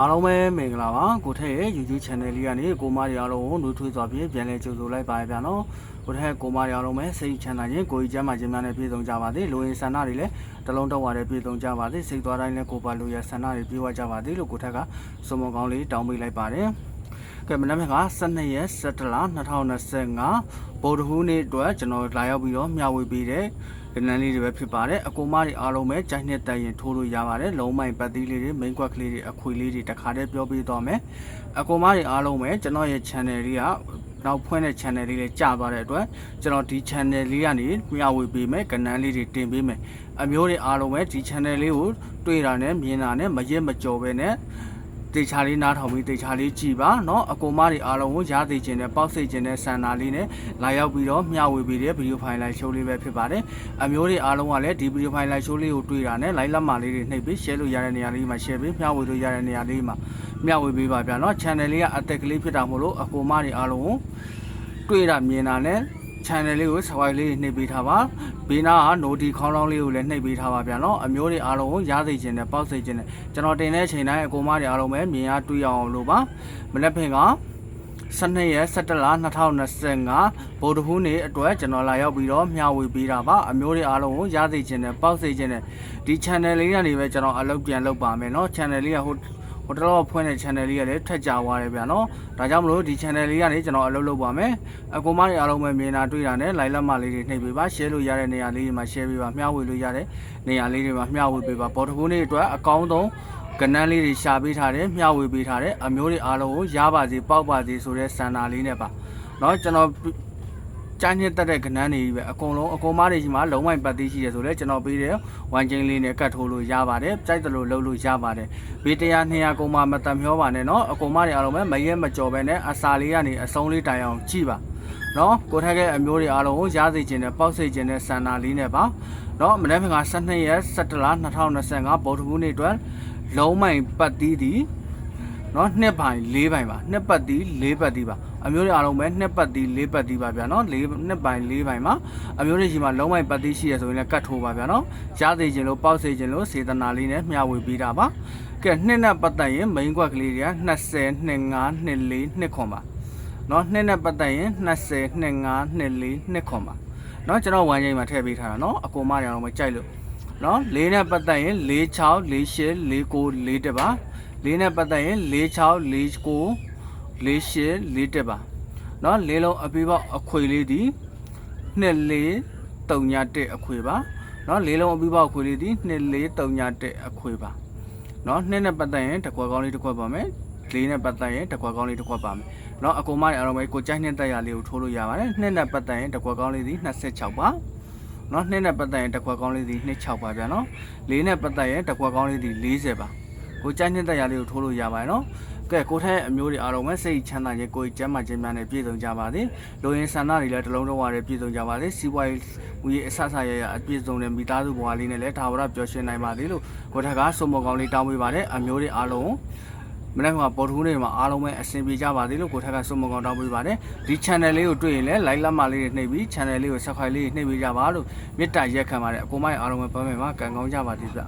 အားလုံးပဲမင်္ဂလာပါကိုထက်ရဲ့ YouTube channel လေးကနေကိုမရီအားလုံးကိုနှွေးထွေးစွာဖြင့်ပြန်လည်ကြိုဆိုလိုက်ပါရပြန်နော်ကိုထက်ကိုမရီအားလုံးပဲစိတ်ချမ်းသာခြင်းကိုယ်ကြီးကျန်းမာခြင်းများနဲ့ပြည့်စုံကြပါစေလူရင်းဆန္ဒတွေလည်းတလုံးတော့ဝါတဲ့ပြည့်စုံကြပါစေစိတ်သွားတိုင်းလည်းကိုယ်ပါလူရဆန္ဒတွေပြည့်ဝကြပါစေလို့ကိုထက်ကစုံမကောင်းလေးတောင်းပေးလိုက်ပါတယ်ကဲမနက်ဖြန်က12ရက်17လ2025ဗုဒ္ဓဟူးနေ့အတွက်ကျွန်တော်လာရောက်ပြီးတော့မျှဝေပေးတဲ့ ကနန်းလေးတွေပဲဖြစ်ပါတယ်အကူမတွေအားလုံးပဲကြိုက်နှစ်တက်ရင်ထိုးလို့ရပါတယ်လုံးမိုင်ပတ်သီးလေးတွေမိန်ကွက်ကလေးတွေအခွေလေးတွေတခါတည်းပြောပြသွားမယ်အကူမတွေအားလုံးပဲကျွန်တော်ရဲ့ channel လေးကနောက်ဖွင့်တဲ့ channel လေးလေးကြာသွားတဲ့အတွက်ကျွန်တော်ဒီ channel လေးကနေမျှဝေပေးမယ်ကနန်းလေးတွေတင်ပေးမယ်အမျိုးတွေအားလုံးပဲဒီ channel လေးကိုတွေ့တာနဲ့မြင်တာနဲ့မရက်မကြော်ပဲနဲ့ တေချာလေးနားထောင်ပြီးတေချာလေးကြည်ပါเนาะအကူမတွေအားလုံးကိုရားသိခြင်းနဲ့ပေါက်စိတ်ခြင်းနဲ့ဆန္ဒလေးနဲ့လာရောက်ပြီးတော့မျှဝေပေးတဲ့ဗီဒီယိုဖိုင်လိုက်ရှိုးလေးပဲဖြစ်ပါတယ်အမျိုးတွေအားလုံးကလည်းဒီဗီဒီယိုဖိုင်လိုက်ရှိုးလေးကိုတွေ့တာနဲ့ like လက်မလေးတွေနှိပ်ပြီး share လို့ရတဲ့နေရာလေးမှာ share ပြီးမျှဝေလို့ရတဲ့နေရာလေးမှာမျှဝေပေးပါဗျာเนาะ channel လေးကအသက်ကလေးဖြစ်တာမို့လို့အကူမတွေအားလုံးကိုတွေ့တာမြင်တာနဲ့ channel လေးကို subscribe လေးနှိပ်ပေးထားပါဘေးနားက noti ခေါင်းလောင်းလေးကိုလည်းနှိပ်ပေးထားပါဗျာเนาะအမျိုးတွေအားလုံးကိုရားသိခြင်းနဲ့ပေါက်စိတ်ခြင်းနဲ့ကျွန်တော်တင်တဲ့အချိန်တိုင်းအကူမတွေအားလုံးပဲမြင်ရတွေ့ရအောင်လို့ပါမနေ့ဖင်က12ရက်17လ2025ဗုဒ္ဓဟူးနေ့အတွက်ကျွန်တော်လာရောက်ပြီးတော့မျှဝေပေးတာပါအမျိုးတွေအားလုံးကိုရားသိခြင်းနဲ့ပေါက်စိတ်ခြင်းနဲ့ဒီ channel လေးကနေပဲကျွန်တော်အလုပ်ပြန်လုပ်ပါမယ်เนาะ channel လေးကဟို ဟိုတလောဖွင့်တဲ့ channel လေးကလည်းထက်ကြသွားတယ်ဗျာနော်ဒါကြောင့်မလို့ဒီ channel လေးကနေကျွန်တော်အလုပ်လုပ်ပါမယ်အကူမတွေအားလုံးပဲမြင်တာတွေ့တာနဲ့ like လက်မလေးတွေနှိပ်ပေးပါ share လို့ရတဲ့နေရာလေးတွေမှာ share ပေးပါမျှဝေလို့ရတဲ့နေရာလေးတွေမှာမျှဝေပေးပါပေါ်တကူနေ့အတွက်အကောင်းဆုံးကဏ္ဍလေးတွေရှာပေးထားတယ်မျှဝေပေးထားတယ်အမျိုးတွေအားလုံးကိုရပါစေပေါက်ပါစေဆိုတဲ့စံနာလေးနဲ့ပါเนาะကျွန်တော် ကျန်းညက်တက်တဲ့ကဏ္ဍတွေကြီးပဲအကုန်လုံးအကုန်မတွေကြီးမှာလုံးဝပတ်သေးရှိတယ်ဆိုလဲကျွန်တော်ပေးတယ်ဝမ်ချင်းလေးနဲ့ကတ်ထိုးလို့ရပါတယ်ကြိုက်တယ်လို့လုပ်လို့ရပါတယ်ဘေးတရား200ကုန်မှမတတ်မျောပါနဲ့เนาะအကုန်မတွေအားလုံးပဲမရဲမကြော်ပဲနဲ့အစာလေးကနေအဆုံးလေးတိုင်အောင်ကြည့်ပါเนาะကိုထက်ရဲ့အမျိုးတွေအားလုံးကိုရားစေခြင်းနဲ့ပေါက်စေခြင်းနဲ့စန္နာလေးနဲ့ပါเนาะမနေ့က12ရက်17လ2025ဗုဒ္ဓဟူးနေ့အတွက်လုံးမိုင်ပတ်သီးသည်เนาะနှစ်ပိုင်၄ပိုင်ပါနှစ်ပတ်သီး၄ပတ်သီးပါ အမျိုးတွေအားလုံးပဲနှစ်ပတ်သီးလေးပတ်သီးပါဗျာနော်လေးနှစ်ပိုင်းလေးပိုင်းမှာအမျိုးတွေရှိမှလုံးဝပတ်သီးရှိရဆိုရင်လည်းကတ်ထိုးပါဗျာနော်ရသေးခြင်းလို့ပေါက်စေခြင်းလို့စေတနာလေးနဲ့မျှဝေပေးတာပါကဲနှစ်နဲ့ပတ်သက်ရင် main ကွက်ကလေးတွေက20 25 24 29ပါနော်နှစ်နဲ့ပတ်သက်ရင်20 25 24 29ပါနော်ကျွန်တော်ဝမ်းကြီးမှာထည့်ပေးထားတာနော်အကုန်မရအောင်မကြိုက်လို့နော်၄နဲ့ပတ်သက်ရင်၄၆၄၈၄၉၄တပါ၄နဲ့ပတ်သက်ရင်၄၆၄၉ 46 49 48 4တက်ပါเนาะလေးလုံးအပေးပေါက်အခွေလေးဒီ2 4 3ညတက်အခွေပါเนาะလေးလုံးအပေးပေါက်အခွေလေးဒီ2 4 3ညတက်အခွေပါเนาะနှစ်နဲ့ပတ်သက်ရင်တစ်ခွက်ကောင်းလေးတစ်ခွက်ပါမယ်လေးနဲ့ပတ်သက်ရင်တစ်ခွက်ကောင်းလေးတစ်ခွက်ပါမယ်เนาะအကူမတွေအားလုံးပဲကိုကြိုက်နှစ်တက်ရလေးကိုထိုးလို့ရပါတယ်နှစ်နဲ့ပတ်သက်ရင်တစ်ခွက်ကောင်းလေးဒီ26ပါเนาะနှစ်နဲ့ပတ်သက်ရင်တစ်ခွက်ကောင်းလေးဒီ26ပါဗျာเนาะလေးနဲ့ပတ်သက်ရင်တစ်ခွက်ကောင်းလေးဒီ40ပါကိုကြိုက်နှစ်တက်ရလေးကိုထိုးလို့ရပါတယ်เนาะ ကဲကိုထက်အမျိုးတွေအားလုံးပဲစိတ်ချမ်းသာခြင်းကိုယ်ကျန်းမာခြင်းများနဲ့ပြည့်စုံကြပါစေလူရင်းဆန္ဒတွေလည်းတစ်လုံးလုံးဝရပြည့်စုံကြပါစေစီးပွားရေးဦးရေးအဆဆရရအပြည့်စုံတဲ့မိသားစုဘဝလေးနဲ့လည်းဒါဝရပျော်ရွှင်နိုင်ပါစေလို့ကိုထက်ကစုံမကောင်းလေးတောင်းပေးပါတယ်အမျိုးတွေအားလုံးမနေ့ကပေါ်ထူးနေမှာအားလုံးပဲအဆင်ပြေကြပါသေးလို့ကိုထက်ကစုံမကောင်းတောင်းပေးပါတယ်ဒီ channel လေးကိုတွေ့ရင်လည်း like လက်မလေးတွေနှိပ်ပြီး channel လေးကို subscribe လေးနှိပ်ပေးကြပါလို့မေတ္တာရက်ခံပါတယ်အကူမိုင်းအားလုံးပဲပတ်မယ်မှာကံကောင်းကြပါသေးဗျ